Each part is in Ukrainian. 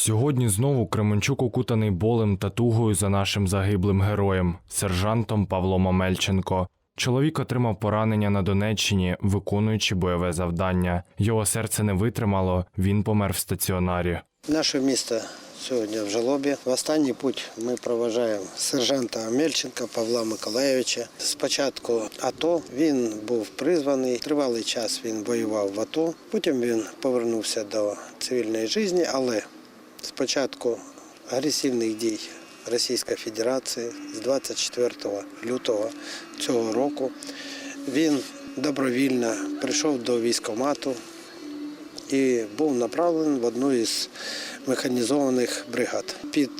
Сьогодні знову Кременчук окутаний болем та тугою за нашим загиблим героєм, сержантом Павлом Омельченко. Чоловік отримав поранення на Донеччині, виконуючи бойове завдання. Його серце не витримало, він помер в стаціонарі. Наше місто сьогодні в жалобі. В останній путь ми проважаємо сержанта Амельченка Павла Миколаєвича. Спочатку АТО він був призваний. Тривалий час він воював в АТО. Потім він повернувся до цивільної житті, але спочатку агресивних дій Російської Федерації з 24 лютого цього року він добровільно прийшов до військкомату і був направлений в одну із механізованих бригад. Під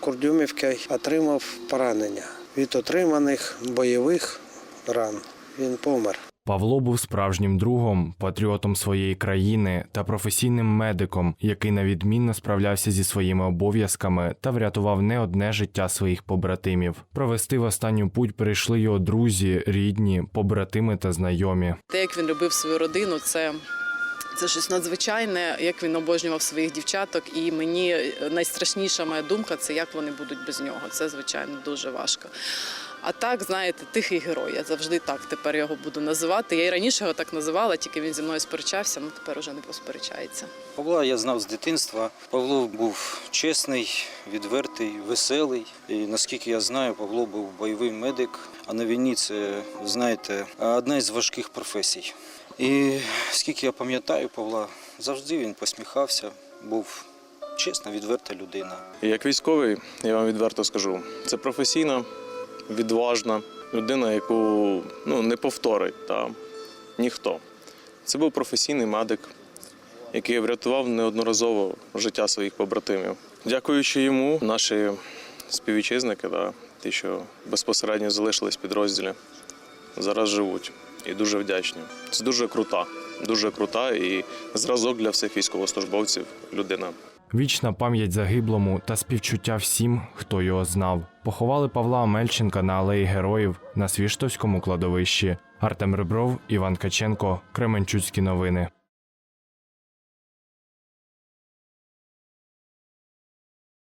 Курдюмівкою отримав поранення. Від отриманих бойових ран він помер. Павло був справжнім другом, патріотом своєї країни та професійним медиком, який навідмінно справлявся зі своїми обов'язками та врятував не одне життя своїх побратимів. Провести в останню путь прийшли його друзі, рідні, побратими та знайомі. Те, як він любив свою родину, це. Це щось надзвичайне, як він обожнював своїх дівчаток, і мені найстрашніша моя думка це як вони будуть без нього. Це звичайно дуже важко. А так, знаєте, тихий герой. Я завжди так тепер його буду називати. Я і раніше його так називала, тільки він зі мною сперечався, ну тепер уже не посперечається. Павла я знав з дитинства. Павло був чесний, відвертий, веселий. І наскільки я знаю, Павло був бойовий медик. А на війні це, знаєте, одна із важких професій. І скільки я пам'ятаю, Павла завжди він посміхався, був чесна, відверта людина. Як військовий, я вам відверто скажу, це професійна, відважна людина, яку ну, не повторить та, ніхто. Це був професійний медик, який врятував неодноразово життя своїх побратимів. Дякуючи йому, наші співвітчизники, та, ті, що безпосередньо залишились підрозділі, зараз живуть і дуже вдячні. Це дуже крута, дуже крута і зразок для всіх військовослужбовців людина. Вічна пам'ять загиблому та співчуття всім, хто його знав. Поховали Павла Мельченка на алеї героїв на Свіштовському кладовищі. Артем Ребров, Іван Каченко, Кременчуцькі новини.